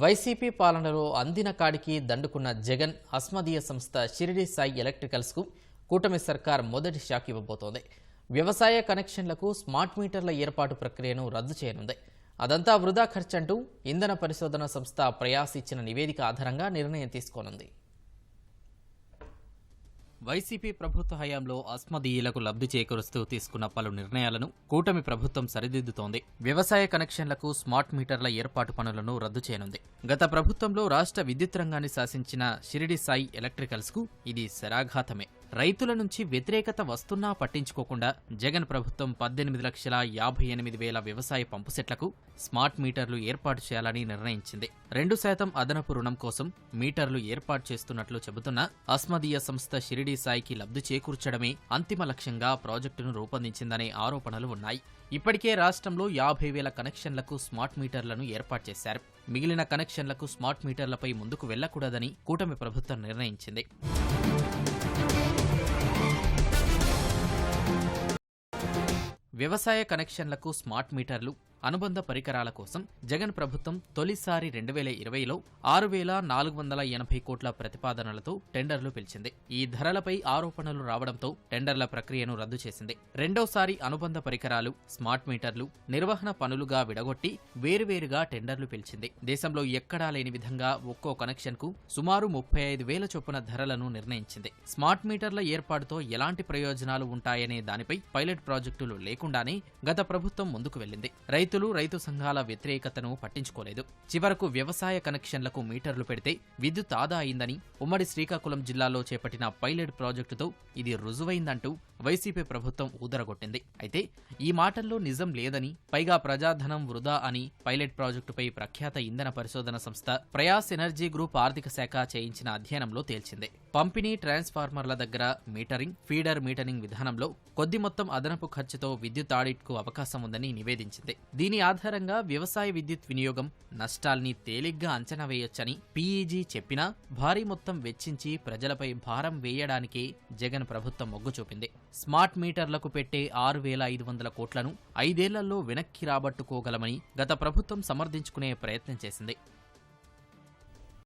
YCP పాలనలో అందిన కాడికి దండుకున్న జగన్ అస్మదీయ సంస్థ షిరిడి సాయి ఎలక్ట్రికల్స్కు కూటమి సర్కార్ మొదటి షాక్ ఇవ్వబోతోంది. వ్యవసాయ కనెక్షన్లకు స్మార్ట్ మీటర్ల ఏర్పాటు ప్రక్రియను రద్దు చేయనుంది. అదంతా వృధా ఖర్చంటూ ఇంధన పరిశోధన సంస్థ ప్రయాస్ ఇచ్చిన నివేదిక ఆధారంగా నిర్ణయం తీసుకోనుంది. వైసీపీ ప్రభుత్వ హయాంలో అస్మదీయులకు లబ్ధి చేకూరుస్తూ తీసుకున్న పలు నిర్ణయాలను కూటమి ప్రభుత్వం సరిదిద్దుతోంది. వ్యవసాయ కనెక్షన్లకు స్మార్ట్ మీటర్ల ఏర్పాటు పనులను రద్దు చేయనుంది. గత ప్రభుత్వంలో రాష్ట్ర విద్యుత్ రంగాన్ని శాసించిన షిరిడి సాయి ఎలక్ట్రికల్స్కు ఇది శరాఘాతమే. రైతుల నుంచి వ్యతిరేకత వస్తున్నా పట్టించుకోకుండా జగన్ ప్రభుత్వం పద్దెనిమిది లక్షల యాభై ఎనిమిది వేల వ్యవసాయ పంపు సెట్లకు స్మార్ట్ మీటర్లు ఏర్పాటు చేయాలని నిర్ణయించింది. రెండు శాతం అదనపు రుణం కోసం మీటర్లు ఏర్పాటు చేస్తున్నట్లు చెబుతున్న అస్మదీయ సంస్థ షిరిడీ సాయికి లబ్ధి చేకూర్చడమే అంతిమ లక్ష్యంగా ప్రాజెక్టును రూపొందించిందనే ఆరోపణలు ఉన్నాయి. ఇప్పటికే రాష్ట్రంలో యాభై వేల కనెక్షన్లకు స్మార్ట్ మీటర్లను ఏర్పాటు చేశారు. మిగిలిన కనెక్షన్లకు స్మార్ట్ మీటర్లపై ముందుకు వెళ్ళకూడదని కూటమి ప్రభుత్వం నిర్ణయించింది. వ్యవసాయ కనెక్షన్లకు స్మార్ట్ మీటర్లు అనుబంధ పరికరాల కోసం జగన్ ప్రభుత్వం తొలిసారి రెండు వేల ఇరవైలో ఆరు వేల నాలుగు వందల ఎనభై కోట్ల ప్రతిపాదనలతో టెండర్లు పిలిచింది. ఈ ధరలపై ఆరోపణలు రావడంతో టెండర్ల ప్రక్రియను రద్దు చేసింది. రెండోసారి అనుబంధ పరికరాలు స్మార్ట్ మీటర్లు నిర్వహణ పనులుగా విడగొట్టి వేరువేరుగా టెండర్లు పిలిచింది. దేశంలో ఎక్కడా లేని విధంగా ఒక్కో కనెక్షన్కు సుమారు ముప్పై ఐదు వేల చొప్పున ధరలను నిర్ణయించింది. స్మార్ట్ మీటర్ల ఏర్పాటుతో ఎలాంటి ప్రయోజనాలు ఉంటాయనే దానిపై పైలట్ ప్రాజెక్టులు లేకుండానే గత ప్రభుత్వం ముందుకు వెళ్ళింది రైతు రైతులు రైతు సంఘాల వ్యతిరేకతను పట్టించుకోలేదు. చివరకు వ్యవసాయ కనెక్షన్లకు మీటర్లు పెడితే విద్యుత్ ఆదా అయిందని ఉమ్మడి శ్రీకాకుళం జిల్లాలో చేపట్టిన పైలట్ ప్రాజెక్టుతో ఇది రుజువైందంటూ వైసీపీ ప్రభుత్వం ఊదరగొట్టింది. అయితే ఈ మాటల్లో నిజం లేదని పైగా ప్రజాధనం వృధా అని పైలట్ ప్రాజెక్టుపై ప్రఖ్యాత ఇంధన పరిశోధన సంస్థ ప్రయాస్ ఎనర్జీ గ్రూప్ ఆర్థిక శాఖ చేయించిన అధ్యయనంలో తేల్చింది. పంపిణీ ట్రాన్స్ఫార్మర్ల దగ్గర మీటరింగ్ ఫీడర్ మీటరింగ్ విధానంలో కొద్ది మొత్తం అదనపు ఖర్చుతో విద్యుత్ ఆడిట్కు అవకాశం ఉందని నివేదించింది. దీని ఆధారంగా వ్యవసాయ విద్యుత్ వినియోగం నష్టాల్ని తేలిగ్గా అంచనా వేయొచ్చని పీఈజీ చెప్పినా భారీ మొత్తం వెచ్చించి ప్రజలపై భారం వేయడానికే జగన్ ప్రభుత్వం మొగ్గు చూపింది. స్మార్ట్ మీటర్లకు పెట్టే ఆరు వేల ఐదు వందల కోట్లను ఐదేళ్ళలో వెనక్కి రాబట్టుకోగలమని గత ప్రభుత్వం సమర్థించుకునే ప్రయత్నం చేసింది.